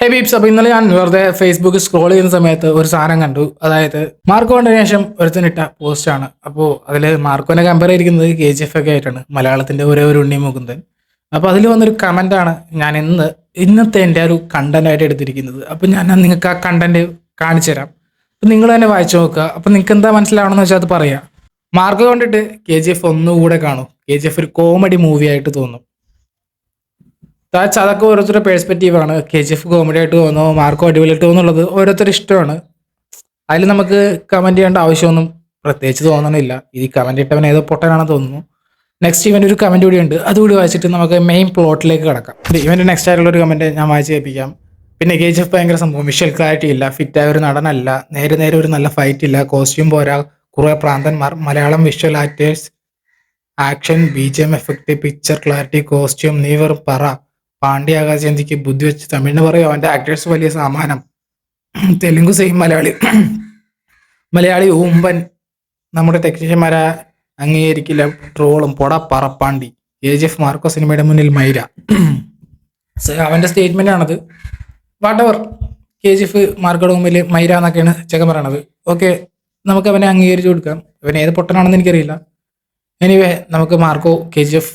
ഹേ beeps അപ്പോൾ ഇന്നലെ ഞാൻ വെറുതെ ഫേസ്ബുക്ക് സ്ക്രോൾ ചെയ്യുന്ന സമയത്ത് ഒരു സാധനം കണ്ടു. അതായത് മാർക്കോ കണ്ടതിന് ശേഷം ഒരുത്തനിട്ട പോസ്റ്റാണ് അപ്പോൾ അതിൽ മാർക്കോനെ കമ്പയർ ചെയ്തിരിക്കുന്നത് കെ ജി എഫ് ഒക്കെ ആയിട്ടാണ്. മലയാളത്തിന്റെ ഒരേ ഒരു ഉണ്ണി മുകുന്ദൻ. അപ്പോൾ അതിൽ വന്നൊരു കമന്റാണ് ഞാൻ ഇന്ന് ഇന്നത്തെ എന്റെ ഒരു കണ്ടന്റ് ആയിട്ട് എടുത്തിരിക്കുന്നത്. അപ്പോൾ ഞാൻ നിങ്ങൾക്ക് ആ കണ്ടന്റ് കാണിച്ചു തരാം. അപ്പം നിങ്ങൾ തന്നെ വായിച്ചു നോക്കുക. അപ്പം നിങ്ങൾക്ക് എന്താ മനസ്സിലാവണമെന്ന് വെച്ചാൽ അത് പറയാം. മാർക്കോ കണ്ടിട്ട് കെ ജി എഫ് ഒന്നുകൂടെ കാണും. കെ ജി എഫ് ഒരു കോമഡി മൂവി ആയിട്ട് തോന്നും. താച്ച് അതൊക്കെ ഓരോരുത്തരുടെ പേഴ്സ്പെക്റ്റീവ് ആണ്. കെ ജി എഫ് കോമഡി ആയിട്ട് തോന്നുന്നു മാർക്കോ അടിപൊളിയായിട്ട് തോന്നുന്നുള്ളത് ഓരോരുത്തരുടെ ഇഷ്ടമാണ്. അതിൽ നമുക്ക് കമന്റ് ചെയ്യേണ്ട ആവശ്യമൊന്നും പ്രത്യേകിച്ച് തോന്നണില്ല. ഈ കമന്റ് ഇട്ടവൻ ഏതോ പൊട്ടനാണെന്ന് തോന്നുന്നു. നെക്സ്റ്റ് ഇവന്റെ ഒരു കമന്റ് കൂടി ഉണ്ട്. അതുകൂടി വായിച്ചിട്ട് നമുക്ക് മെയിൻ പ്ലോട്ടിലേക്ക് കിടക്കാം. ഇവന്റെ നെക്സ്റ്റ് ആയിട്ടുള്ള ഒരു കമന്റ് ഞാൻ വായിച്ച് കേൾപ്പിക്കാം. പിന്നെ കെ ജി എഫ് ഭയങ്കര സംഭവം. വിഷ്വൽ ക്ലാരിറ്റി ഇല്ല. ഫിറ്റായ ഒരു നടനല്ല. നേരെ നേരെ ഒരു നല്ല ഫൈറ്റ് ഇല്ല. കോസ്റ്റ്യൂം പോരാ. കുറേ പ്രാന്തന്മാർ. Malayalam visual actors action B G M effect picture clarity costume നീവർ വെറും പറ പാണ്ഡ്യാകാശന്തിക്ക് ബുദ്ധി വെച്ച് തമിഴിന് പറയും അവന്റെ ആക്ടേഴ്സ് വലിയ സാമാനം. തെലുങ്ക് സെയിം മലയാളി. മലയാളി ഊമ്പൻ. നമ്മുടെ ടെക്നീഷ്യന്മാരെ അംഗീകരിക്കില്ല ട്രോളും. പൊട പറപ്പാണ്ടി. എ ജി എഫ് മാർക്കോ സിനിമയുടെ മുന്നിൽ മൈര. അവന്റെ സ്റ്റേറ്റ്മെന്റ് ആണത്. Whatever K G F മാർക്കോയുടെ മുമ്പിൽ മൈര എന്നൊക്കെയാണ് ചെക്കൻ പറയണത്. ഓക്കെ നമുക്ക് അവനെ അംഗീകരിച്ചു കൊടുക്കാം. അവൻ ഏത് പൊട്ടനാണെന്ന് എനിക്കറിയില്ല. എനിവേ നമുക്ക് മാർക്കോ കെ ജി എഫ്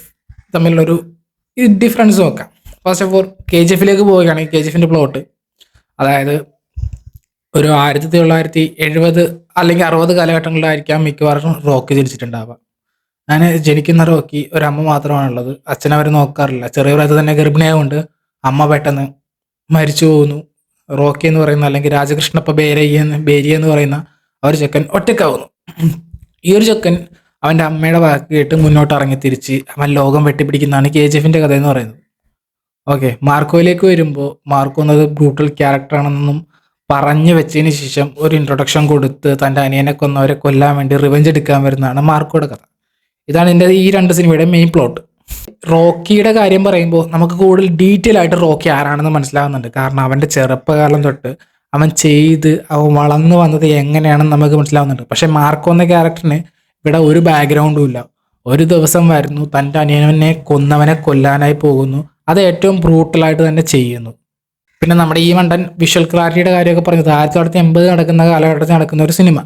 തമ്മിലുള്ളൊരു ഡിഫറൻസ് നോക്കാം. First of all K G എഫിലേക്ക് പോവുകയാണെങ്കിൽ കെ ജി എഫിന്റെ പ്ലോട്ട് അതായത് ഒരു ആയിരത്തി തൊള്ളായിരത്തി എഴുപത് അല്ലെങ്കിൽ അറുപത് കാലഘട്ടങ്ങളിലായിരിക്കാം മിക്കവാറും റോക്കി ജനിച്ചിട്ടുണ്ടാവുക. ഞാൻ ജനിക്കുന്ന റോക്കി ഒരമ്മ മാത്രമാണുള്ളത്. അച്ഛനവർ നോക്കാറില്ല. ചെറിയ പ്രായത്തിൽ തന്നെ ഗർഭിണിയായതുകൊണ്ട് അമ്മ പെട്ടെന്ന് മരിച്ചു പോകുന്നു. റോക്കി എന്ന് പറയുന്ന അല്ലെങ്കിൽ രാജകൃഷ്ണപ്പ ബേരയ്യ ബേരിയ എന്ന് പറയുന്ന ആ ഒരു ചെക്കൻ ഒറ്റക്കാവുന്നു ഈ ഒരു ചെക്കൻ അവന്റെ അമ്മയുടെ വാക്ക് കേട്ട് മുന്നോട്ട് ഇറങ്ങി തിരിച്ച് അവൻ ലോകം വെട്ടിപ്പിടിക്കുന്നതാണ് കെ ജി എഫിന്റെ കഥ എന്ന് പറയുന്നത്. ഓക്കെ മാർക്കോയിലേക്ക് വരുമ്പോൾ മാർക്കോ എന്നത് ബ്രൂട്ടൽ ക്യാരക്ടറാണെന്നും പറഞ്ഞു വെച്ചതിന് ശേഷം ഒരു ഇൻട്രൊഡക്ഷൻ കൊടുത്ത് തന്റെ അനിയനെ കൊന്നവരെ കൊല്ലാൻ വേണ്ടി റിവെഞ്ച് എടുക്കാൻ വരുന്നതാണ് മാർക്കോയുടെ കഥ. ഇതാണ് എന്റെ ഈ രണ്ട് സിനിമയുടെ മെയിൻ പ്ലോട്ട് റോക്കിയുടെ കാര്യം പറയുമ്പോൾ നമുക്ക് കൂടുതൽ ഡീറ്റെയിൽ ആയിട്ട് റോക്കി ആരാണെന്ന് മനസ്സിലാകുന്നുണ്ട് കാരണം അവന്റെ ചെറുപ്പകാലം തൊട്ട് അവൻ ചെയ്ത് അവൻ വളർന്നു വന്നത് എങ്ങനെയാണെന്ന് നമുക്ക് മനസ്സിലാവുന്നുണ്ട്. പക്ഷേ മാർക്കോ എന്ന ക്യാരക്ടറിന് ഇവിടെ ഒരു ബാക്ക്ഗ്രൗണ്ടും ഇല്ല. ഒരു ദിവസം വരുന്നു തന്റെ അനിയനെ കൊന്നവനെ കൊല്ലാനായി പോകുന്നു. അത് ഏറ്റവും ബ്രൂട്ടലായിട്ട് തന്നെ ചെയ്യുന്നു. പിന്നെ നമ്മുടെ ഈ മണ്ടൻ വിഷ്വൽ ക്ലാരിറ്റിയുടെ കാര്യമൊക്കെ പറഞ്ഞത് ആയിരത്തി തൊള്ളായിരത്തി എൺപത് നടക്കുന്ന കാലഘട്ടത്തിൽ നടക്കുന്ന ഒരു സിനിമ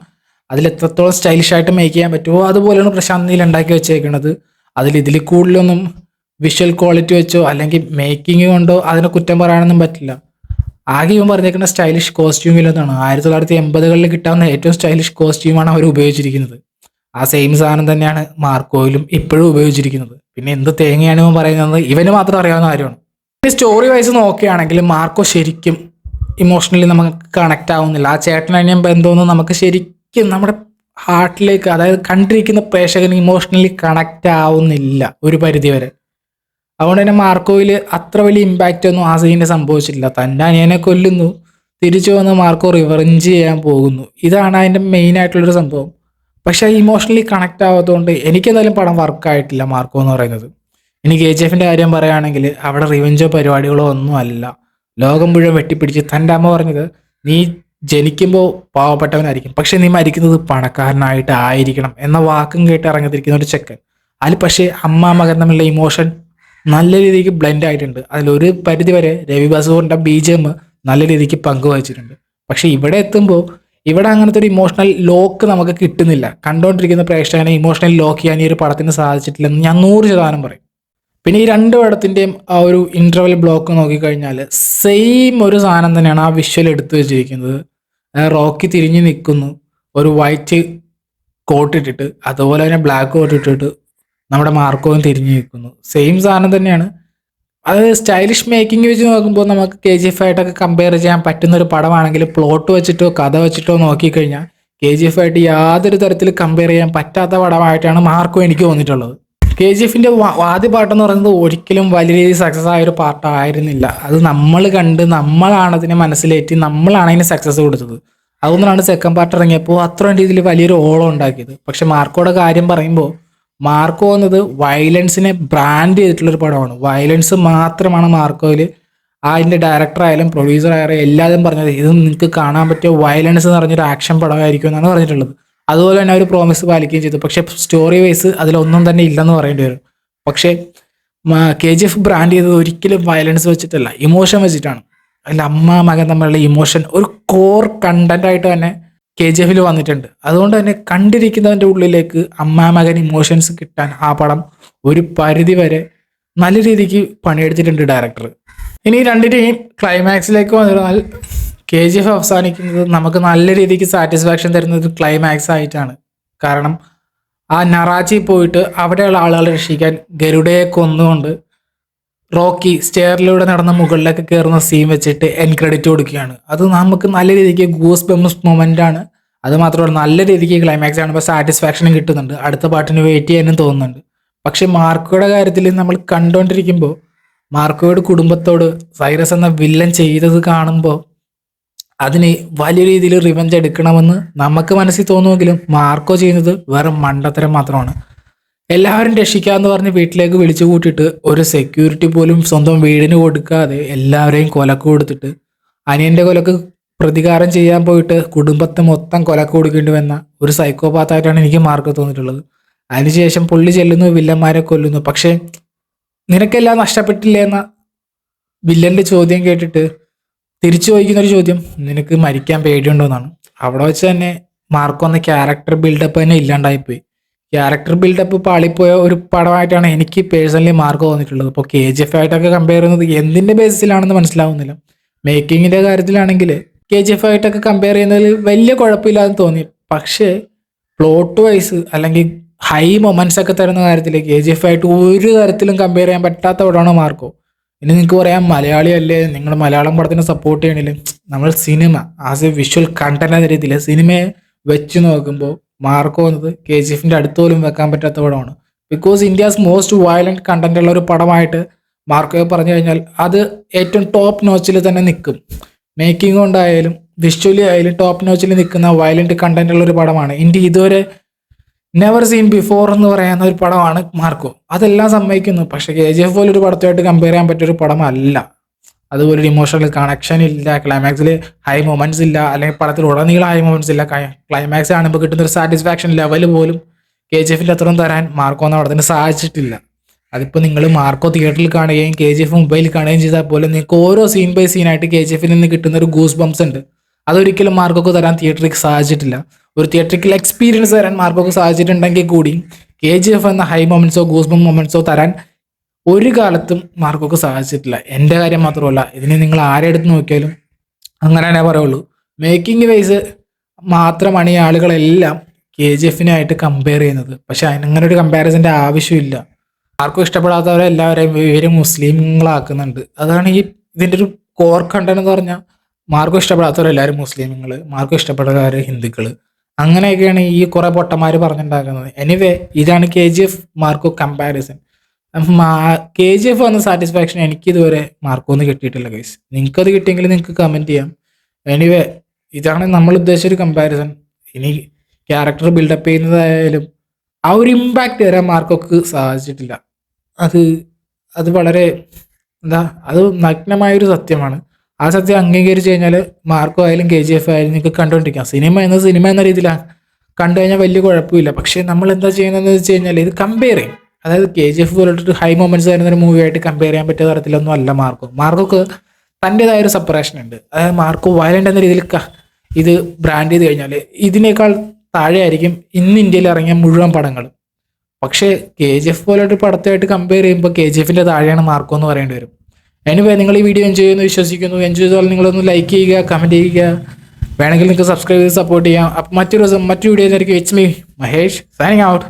അതിൽ എത്രത്തോളം സ്റ്റൈലിഷ് ആയിട്ട് മേക്ക് ചെയ്യാൻ പറ്റുമോ അതുപോലെയാണ് പ്രശാന്ത് നീൽ ഉണ്ടാക്കി വെച്ചേക്കുന്നത് അതിൽ ഇതിൽ കൂടുതലൊന്നും വിഷ്വൽ ക്വാളിറ്റി വെച്ചോ അല്ലെങ്കിൽ മേക്കിംഗ് കൊണ്ടോ അതിനെ കുറ്റം പറയാനൊന്നും പറ്റില്ല. ആകെ ഇവൻ പറഞ്ഞേക്കുന്ന സ്റ്റൈലിഷ് കോസ്റ്റ്യൂമിലൊന്നാണ് ആയിരത്തി തൊള്ളായിരത്തി എൺപതുകളിൽ കിട്ടാവുന്ന ഏറ്റവും സ്റ്റൈലിഷ് കോസ്റ്റ്യൂമാണ് അവർ ഉപയോഗിച്ചിരിക്കുന്നത്. ആ സെയിം സാധനം തന്നെയാണ് മാർക്കോയിലും ഇപ്പോഴും ഉപയോഗിച്ചിരിക്കുന്നത്. പിന്നെ എന്ത് തേങ്ങയാണ് ഇവൻ പറയുന്നത്? ഇവന് മാത്രം അറിയാവുന്ന കാര്യമാണ്. പിന്നെ സ്റ്റോറി വൈസ് നോക്കുകയാണെങ്കിൽ മാർക്കോ ശരിക്കും ഇമോഷണലി നമുക്ക് കണക്ട് ആവുന്നില്ല. ആ ചേട്ടനും ബന്ധമൊന്നും നമുക്ക് ശരിക്കും നമ്മുടെ ഹാർട്ടിലേക്ക് അതായത് കണ്ടിരിക്കുന്ന പ്രേക്ഷകന് ഇമോഷണലി കണക്ട് ആവുന്നില്ല ഒരു പരിധിവരെ. അതുകൊണ്ട് തന്നെ മാർക്കോയിൽ അത്ര വലിയ ഇമ്പാക്റ്റ് ഒന്നും ആ സീനിൽ സംഭവിച്ചിട്ടില്ല. തന്നെ അനിയനെ കൊല്ലുന്നു. തിരിച്ചു വന്ന് മാർക്കോ റിവറഞ്ച് ചെയ്യാൻ പോകുന്നു. ഇതാണ് അതിന്റെ മെയിൻ ആയിട്ടുള്ളൊരു സംഭവം. പക്ഷേ ഇമോഷണലി കണക്ട് ആവാത്തതുകൊണ്ട് എനിക്കെന്തായാലും പടം വർക്കായിട്ടില്ല മാർക്കോ എന്ന് പറയുന്നത്. ഇനി കെ ജി എഫിന്റെ കാര്യം പറയുകയാണെങ്കിൽ അവിടെ റിവഞ്ചോ പരിപാടികളോ ഒന്നും അല്ല. ലോകം മുഴുവൻ വെട്ടിപ്പിടിച്ച് തന്റെ അമ്മ പറഞ്ഞത് നീ ജനിക്കുമ്പോൾ പാവപ്പെട്ടവനായിരിക്കും പക്ഷെ നീ മരിക്കുന്നത് പണക്കാരനായിട്ട് ആയിരിക്കണം എന്ന വാക്കും കേട്ട് ഇറങ്ങിത്തിരിക്കുന്ന ഒരു ചെക്കൻ. അതിൽ പക്ഷേ അമ്മ മകൻ തമ്മിലുള്ള ഇമോഷൻ നല്ല രീതിക്ക് ബ്ലെൻഡ് ആയിട്ടുണ്ട്. അതിലൊരു പരിധി വരെ രവി ബസൂറിന്റെ ബി ജി എം നല്ല രീതിക്ക് പങ്കുവഹിച്ചിട്ടുണ്ട്. പക്ഷേ ഇവിടെ എത്തുമ്പോൾ ഇവിടെ അങ്ങനത്തെ ഒരു ഇമോഷണൽ ലോക്ക് നമുക്ക് കിട്ടുന്നില്ല. കണ്ടുകൊണ്ടിരിക്കുന്ന പ്രേക്ഷകനെ ഇമോഷണൽ ലോക്ക് ചെയ്യാൻ ഈ ഒരു പടത്തിന് സാധിച്ചിട്ടില്ലെന്ന് ഞാൻ നൂറ് ശതമാനം പറയും. പിന്നെ ഈ രണ്ട് പടത്തിന്റെയും ആ ഒരു ഇന്റർവൽ ബ്ലോക്ക് നോക്കിക്കഴിഞ്ഞാൽ സെയിം ഒരു സാധനം തന്നെയാണ് ആ വിഷ്വൽ എടുത്തു വെച്ചിരിക്കുന്നത്. റോക്കി തിരിഞ്ഞു നിൽക്കുന്നു. ഒരു വൈറ്റ് കോട്ട് ഇട്ടിട്ട് അതുപോലെ തന്നെ ബ്ലാക്ക് കോട്ട് ഇട്ടിട്ട് നമ്മുടെ മാർക്കോയും തിരിഞ്ഞു നിൽക്കുന്നു. സെയിം സാധനം തന്നെയാണ് അത് സ്റ്റൈലിഷ് മേക്കിംഗ് വെച്ച് നോക്കുമ്പോൾ നമുക്ക് കെ ജി എഫ് ആയിട്ടൊക്കെ കമ്പയർ ചെയ്യാൻ പറ്റുന്ന ഒരു പടമാണെങ്കിൽ പ്ലോട്ട് വെച്ചിട്ടോ കഥ വെച്ചിട്ടോ നോക്കിക്കഴിഞ്ഞാൽ കെ ജി എഫ് ആയിട്ട് യാതൊരു തരത്തിൽ കമ്പയർ ചെയ്യാൻ പറ്റാത്ത പടമായിട്ടാണ് മാർക്കും എനിക്ക് തോന്നിയിട്ടുള്ളത്. കെ ജി എഫിന്റെ ആദ്യ പാട്ടെന്ന് പറയുന്നത് ഒരിക്കലും വലിയ രീതിയിൽ സക്സസ് ആയ ഒരു പാട്ടായിരുന്നില്ല. അത് നമ്മൾ കണ്ട് നമ്മളാണ് അതിനെ മനസ്സിലേറ്റി നമ്മളാണ് അതിന് സക്സസ് കൊടുത്തത്. അതുകൊണ്ടാണ് സെക്കൻഡ് പാർട്ട് ഇറങ്ങിയപ്പോൾ അത്രയും രീതിയിൽ വലിയൊരു ഓളം ഉണ്ടാക്കിയത്. പക്ഷെ മാർക്കോടെ കാര്യം പറയുമ്പോൾ മാർക്കോ എന്നത് വയലൻസിനെ ബ്രാൻഡ് ചെയ്തിട്ടുള്ള ഒരു പടമാണ്. വയലൻസ് മാത്രമാണ് മാർക്കോയിൽ അതിന്റെ ഡയറക്ടർ ആയാലും പ്രൊഡ്യൂസർ ആയാലും എല്ലാവരും പറഞ്ഞത് ഇത് നിങ്ങൾക്ക് കാണാൻ പറ്റിയ വയലൻസ് എന്ന് പറഞ്ഞൊരു ആക്ഷൻ പടമായിരിക്കും എന്നാണ് പറഞ്ഞിട്ടുള്ളത്. അതുപോലെ തന്നെ അവർ പ്രോമിസ് പാലിക്കുകയും ചെയ്തു. പക്ഷേ സ്റ്റോറി വൈസ് അതിലൊന്നും തന്നെ ഇല്ലെന്ന് പറയേണ്ടി വരും. പക്ഷേ കെ ജി എഫ് ബ്രാൻഡ് ചെയ്തത് ഒരിക്കലും വയലൻസ് വെച്ചിട്ടല്ല ഇമോഷൻ വെച്ചിട്ടാണ്. അല്ല അമ്മ മകൻ തമ്മിലുള്ള ഇമോഷൻ ഒരു കോർ കണ്ടന്റ് ആയിട്ട് തന്നെ കെ ജി എഫിൽ വന്നിട്ടുണ്ട്. അതുകൊണ്ട് തന്നെ കണ്ടിരിക്കുന്നവന്റെ ഉള്ളിലേക്ക് അമ്മാ മകൻ ഇമോഷൻസ് കിട്ടാൻ ആ പടം ഒരു പരിധി വരെ നല്ല രീതിക്ക് പണിയെടുത്തിട്ടുണ്ട് ഡയറക്ടർ ഇനി രണ്ടിനെയും ക്ലൈമാക്സിലേക്ക് വന്നിരുന്നാൽ കെ ജി എഫ് അവസാനിക്കുന്നത് നമുക്ക് നല്ല രീതിക്ക് സാറ്റിസ്ഫാക്ഷൻ തരുന്നത് ക്ലൈമാക്സ് ആയിട്ടാണ്. കാരണം ആ നറാച്ചി പോയിട്ട് അവിടെയുള്ള ആളുകളെ രക്ഷിക്കാൻ ഗരുഡയെ കൊന്നുകൊണ്ട് റോക്കി സ്റ്റെയറിലൂടെ നടന്ന മുകളിലൊക്കെ കയറുന്ന സീൻ വെച്ചിട്ട് എൻ ക്രെഡിറ്റ് കൊടുക്കുകയാണ്. അത് നമുക്ക് നല്ല രീതിക്ക് ഗൂസ് ബെംസ് മൊമെന്റ് ആണ്. അത് മാത്രമല്ല നല്ല രീതിക്ക് ക്ലൈമാക്സ് ആണ്. കാണുമ്പോൾ സാറ്റിസ്ഫാക്ഷനും കിട്ടുന്നുണ്ട്. അടുത്ത പാട്ടിന് വെയിറ്റ് ചെയ്യാനും തോന്നുന്നുണ്ട്. പക്ഷെ മാർക്കോയുടെ കാര്യത്തിൽ നമ്മൾ കണ്ടുകൊണ്ടിരിക്കുമ്പോൾ മാർക്കോയുടെ കുടുംബത്തോട് സൈറസ് എന്ന വില്ലൻ ചെയ്തത് കാണുമ്പോൾ അതിന് വലിയ രീതിയിൽ റിവഞ്ച് എടുക്കണമെന്ന് നമുക്ക് മനസ്സിൽ തോന്നുമെങ്കിലും മാർക്കോ ചെയ്യുന്നത് വെറും മണ്ടത്തരം മാത്രമാണ്. എല്ലാവരും രക്ഷിക്കാന്ന് പറഞ്ഞ് വീട്ടിലേക്ക് വിളിച്ചു കൂട്ടിയിട്ട് ഒരു സെക്യൂരിറ്റി പോലും സ്വന്തം വീടിന് കൊടുക്കാതെ എല്ലാവരെയും കൊലക്ക് കൊടുത്തിട്ട് അനിയന്റെ കൊലക്ക് പ്രതികാരം ചെയ്യാൻ പോയിട്ട് കുടുംബത്തെ മൊത്തം കൊലക്ക് കൊടുക്കേണ്ടി വന്ന ഒരു സൈക്കോപാത്തായിട്ടാണ് എനിക്ക് മാർക്ക് തോന്നിയിട്ടുള്ളത്. അതിനുശേഷം പുള്ളി ചെല്ലുന്നു വില്ലന്മാരെ കൊല്ലുന്നു. പക്ഷേ നിനക്കെല്ലാം നഷ്ടപ്പെട്ടില്ലേ എന്ന വില്ലന്റെ ചോദ്യം കേട്ടിട്ട് തിരിച്ചു ചോദിക്കുന്ന ഒരു ചോദ്യം നിനക്ക് മരിക്കാൻ പേടിയുണ്ടോ എന്നാണ് അവിടെ വെച്ച് തന്നെ മാർക്കോ എന്ന ക്യാരക്ടർ ബിൽഡപ്പ് തന്നെ ഇല്ലാണ്ടായിപ്പോയി. ക്യാരക്ടർ ബിൽഡപ്പ് പാളിപ്പോയ ഒരു പടമായിട്ടാണ് എനിക്ക് പേഴ്സണലി മാർക്ക് തോന്നിയിട്ടുള്ളത്. ഇപ്പോൾ കെ ജി എഫ് ആയിട്ടൊക്കെ കമ്പയർ ചെയ്യുന്നത് എന്തിന്റെ ബേസിസിലാണെന്ന് മനസ്സിലാവുന്നില്ല. മേക്കിങ്ങിന്റെ കാര്യത്തിലാണെങ്കിൽ കെ ജി എഫ് ആയിട്ടൊക്കെ കമ്പയർ ചെയ്യുന്നതിൽ വലിയ കുഴപ്പമില്ലാന്ന് തോന്നി. പക്ഷേ പ്ലോട്ട് വൈസ് അല്ലെങ്കിൽ ഹൈ മൊമെൻസ് ഒക്കെ തരുന്ന കാര്യത്തിൽ കെ ജി എഫ് ആയിട്ട് ഒരു തരത്തിലും കമ്പയർ ചെയ്യാൻ പറ്റാത്ത പടമാണ് മാർക്കോ. ഇനി നിങ്ങൾക്ക് പറയാം മലയാളി അല്ലേ? നിങ്ങൾ മലയാളം പടത്തിനെ സപ്പോർട്ട് ചെയ്യണില്ലേ? നമ്മൾ cinema as a visual content എന്ന രീതിയിൽ സിനിമയെ വെച്ച് നോക്കുമ്പോൾ മാർക്കോ എന്നത് കെ ജി എഫിന്റെ അടുത്ത് പോലും വെക്കാൻ പറ്റാത്ത പടമാണ്. Because India's most violent content ഉള്ള ഒരു പടമായിട്ട് മാർക്കോ പറഞ്ഞു കഴിഞ്ഞാൽ അത് ഏറ്റവും ടോപ്പ് നോച്ചിൽ തന്നെ നിൽക്കും. മേക്കിംഗ് കൊണ്ടായാലും വിഷ്വലി ആയാലും ടോപ്പ് നോച്ചിൽ നിൽക്കുന്ന വയലന്റ് കണ്ടന്റ് ഉള്ള ഒരു പടമാണ്. ഇന്ത്യ ഇതുവരെ നെവർ സീൻ ബിഫോർ എന്ന് പറയുന്ന ഒരു പടമാണ് മാർക്കോ. അതെല്ലാം സമ്മതിക്കുന്നു. പക്ഷെ കെ ജി എഫ് പോലെ ഒരു പടത്തുമായിട്ട് കമ്പയർ ചെയ്യാൻ പറ്റിയ ഒരു പടമല്ല. അതുപോലെ ഒരു ഇമോഷണൽ കണക്ഷൻ ഇല്ല ക്ലൈമാക്സിൽ ഹൈ മൊമെന്റ്സ് ഇല്ല അല്ലെങ്കിൽ പടത്തിൽ ഉടനീളം ഹൈ മൊമെന്റ്സ് ഇല്ല ക്ലൈമാക്സ് കാണുമ്പോൾ കിട്ടുന്ന ഒരു സാറ്റിസ്ഫാക്ഷൻ ലെവൽ പോലും കെ ജി എഫിൽ അത്രയും തരാൻ മാർക്കോ എന്ന പടത്തിന് സാധിച്ചിട്ടില്ല. അതിപ്പോൾ നിങ്ങൾ മാർക്കോ തിയേറ്ററിൽ കാണുകയും കെ ജി എഫ് മൊബൈലിൽ കാണുകയും ചെയ്താൽ പോലും നിങ്ങൾക്ക് ഓരോ സീൻ ബൈ സീനായിട്ട് കെ ജി എഫിൽ നിന്ന് കിട്ടുന്ന ഒരു ഗൂസ് ബംസ് ഉണ്ട്. അതൊരിക്കലും മാർക്കോക്ക് തരാൻ തിയേറ്ററിൽ സാധിച്ചിട്ടില്ല. ഒരു തിയേറ്ററിക്കൽ എക്സ്പീരിയൻസ് തരാൻ മാർക്കോക്ക് സാധിച്ചിട്ടുണ്ടെങ്കിൽ കൂടി കെ ജി എഫ് എന്ന ഹൈ മൊമെന്റ്സോ ഗൂസ് ബം മൊമെന്റ്സോ തരാൻ ഒരു കാലത്തും മാർക്കൊക്കെ സാധിച്ചിട്ടില്ല എന്റെ കാര്യം മാത്രമല്ല ഇതിനെ നിങ്ങൾ ആരെ എടുത്ത് നോക്കിയാലും അങ്ങനെ തന്നെ പറയുള്ളൂ. മേക്കിംഗ് വൈസ് മാത്രമാണ് ഈ ആളുകളെല്ലാം കെ ജി എഫിനായിട്ട് കമ്പയർ ചെയ്യുന്നത്. പക്ഷെ അങ്ങനെ ഒരു കമ്പാരിസന്റെ ആവശ്യമില്ല. ആർക്കും ഇഷ്ടപ്പെടാത്തവരെ എല്ലാവരെയും ഇവർ മുസ്ലിങ്ങളാക്കുന്നുണ്ട്. അതാണ് ഈ ഇതിന്റെ ഒരു കോർ കണ്ടന്റ് എന്ന് പറഞ്ഞാൽ മാർക്കും ഇഷ്ടപ്പെടാത്തവരെല്ലാവരും മുസ്ലിമുകൾ മാർക്കും ഇഷ്ടപ്പെടുന്നവർ ഹിന്ദുക്കൾ അങ്ങനെയൊക്കെയാണ് ഈ കുറെ പൊട്ടന്മാർ പറഞ്ഞിട്ടുണ്ടാക്കുന്നത് എനിവേ ഇതാണ് K G F Marco comparison K G F വന്ന സാറ്റിസ്ഫാക്ഷൻ എനിക്ക് ഇതുവരെ മാർക്കൊന്നും കിട്ടിയിട്ടില്ല ഗൈസ് നിങ്ങൾക്ക് അത് കിട്ടിയെങ്കിൽ നിങ്ങൾക്ക് കമന്റ് ചെയ്യാം. എനിവേ ഇതാണ് നമ്മൾ ഉദ്ദേശിച്ച ഒരു കമ്പാരിസൺ ഇനി ക്യാരക്ടർ ബിൽഡപ്പ് ചെയ്യുന്നതായാലും ആ ഒരു ഇമ്പാക്റ്റ് വരാൻ മാർക്കൊക്കെ സാധിച്ചിട്ടില്ല. അത് അത് വളരെ എന്താ അത് നഗ്നമായൊരു സത്യമാണ്. ആ സത്യം അംഗീകരിച്ച് കഴിഞ്ഞാൽ മാർക്കോ ആയാലും കെ ജി എഫ് ആയാലും നിങ്ങൾക്ക് കണ്ടുകൊണ്ടിരിക്കാം. സിനിമ എന്ന സിനിമ എന്ന രീതിയിലാണ് കണ്ടു കഴിഞ്ഞാൽ വലിയ കുഴപ്പമില്ല. പക്ഷേ നമ്മൾ എന്താ ചെയ്യുന്നതെന്ന് വെച്ച് കഴിഞ്ഞാൽ ഇത് കമ്പയർ ചെയ്യും. അതായത് കെ ജി എഫ് പോലൊരു ഹൈ മൊമെന്റ്സ് വരുന്ന ഒരു മൂവിയായിട്ട് കമ്പയർ ചെയ്യാൻ പറ്റിയ തരത്തിലൊന്നും അല്ല മാർക്കോ. മാർക്കോക്ക് തന്റെതായ ഒരു സെപ്പറേഷൻ ഉണ്ട്. അതായത് മാർക്കോ വയലന്റ് എന്ന രീതിയിൽ ഇത് ബ്രാൻഡ് ചെയ്ത് കഴിഞ്ഞാൽ ഇതിനേക്കാൾ താഴെ ആയിരിക്കും ഇന്ന് ഇന്ത്യയിൽ ഇറങ്ങിയ മുഴുവൻ പടങ്ങൾ പക്ഷേ കെ ജി എഫ് പോലൊരു പടത്തായിട്ട് കമ്പയർ ചെയ്യുമ്പോൾ കെ ജി എഫിന്റെ താഴെയാണ് മാർക്കോ എന്ന് പറയേണ്ടി വരും. എനിവേ നിങ്ങൾ ഈ വീഡിയോ എൻജോയ് ചെയ്യുന്നു വിശ്വസിക്കുന്നു. എൻജോയ് ചെയ്താൽ നിങ്ങളൊന്ന് ലൈക്ക് ചെയ്യുക കമന്റ് ചെയ്യുക. വേണമെങ്കിൽ നിങ്ങൾക്ക് സബ്സ്ക്രൈബ് ചെയ്ത് സപ്പോർട്ട് ചെയ്യാം. അപ്പം മറ്റൊരു ദിവസം മറ്റു വീഡിയോ ആയിരിക്കും it's me Mahesh signing out